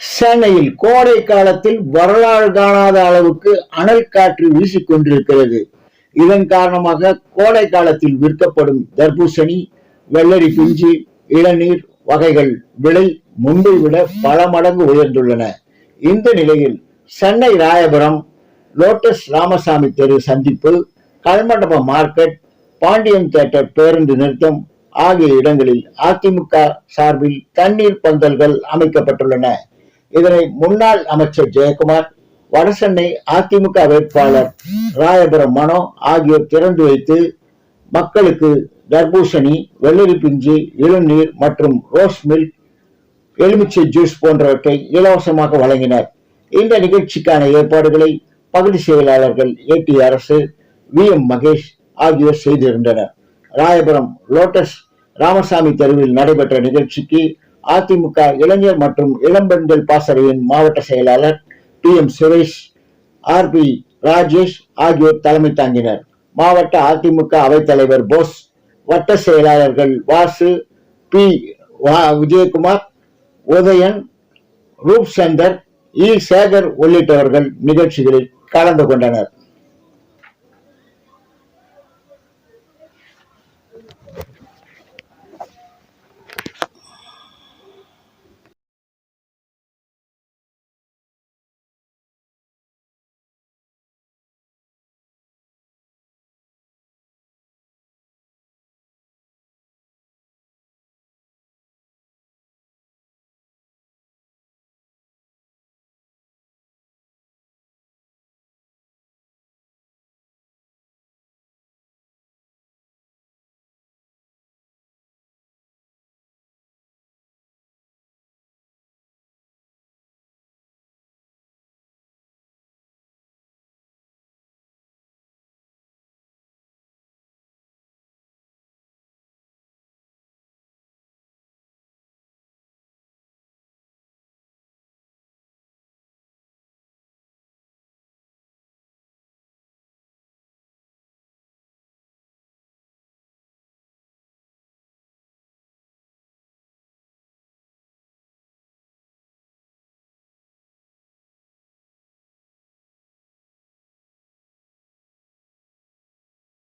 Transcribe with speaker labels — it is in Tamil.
Speaker 1: சென்னையில் கோடை காலத்தில் வரலாறு காணாத அளவுக்கு அனல் காற்று வீசிக்கொண்டிருக்கிறது இதன் காரணமாக கோடை காலத்தில் விற்கப்படும் தர்பூசணி வெள்ளரி குஞ்சு இளநீர் வகைகள் விலை முன்பை விட பல மடங்கு உயர்ந்துள்ளன. இந்த நிலையில் சென்னை ராயபுரம் லோட்டஸ் ராமசாமி தெரு சந்திப்பு கல்மண்டப மார்க்கெட் பாண்டியன் தேட்டர் பேருந்து நிறுத்தம் ஆகிய இடங்களில் அதிமுக சார்பில் தண்ணீர் பந்தல்கள் அமைக்கப்பட்டுள்ளன. இதனை முன்னாள் அமைச்சர் ஜெயக்குமார் வடசென்னை அதிமுக வேட்பாளர் ராயபுரம் மனோ ஆகியோர் திறந்து வைத்து மக்களுக்கு தர்பூசணி வெள்ளரி பிஞ்சு இளநீர் மற்றும் ரோஸ் மில்க் எலுமிச்சை ஜூஸ் போன்றவற்றை இலவசமாக வழங்கினர். இந்த நிகழ்ச்சிக்கான ஏற்பாடுகளை பகுதி செயலாளர்கள் A D Arasu V M Mahesh ஆகியோர் செய்திருந்தனர். ராயபுரம் லோட்டஸ் ராமசாமி தெருவில் நடைபெற்ற நிகழ்ச்சிக்கு அதிமுக இளைஞர் மற்றும் இளம்பெண்கள் பாசறையின் மாவட்ட செயலாளர் T M Suresh R P Rajesh ஆகியோர் தலைமை தாங்கினர். மாவட்ட அதிமுக அவைத்தலைவர் போஸ் வட்ட செயலாளர்கள் வாசு பி வா- விஜயகுமார் உதயன் ரூப் சந்தர் இ சேகர் உள்ளிட்டவர்கள் நிகழ்ச்சிகளில் கலந்து கொண்டனர்.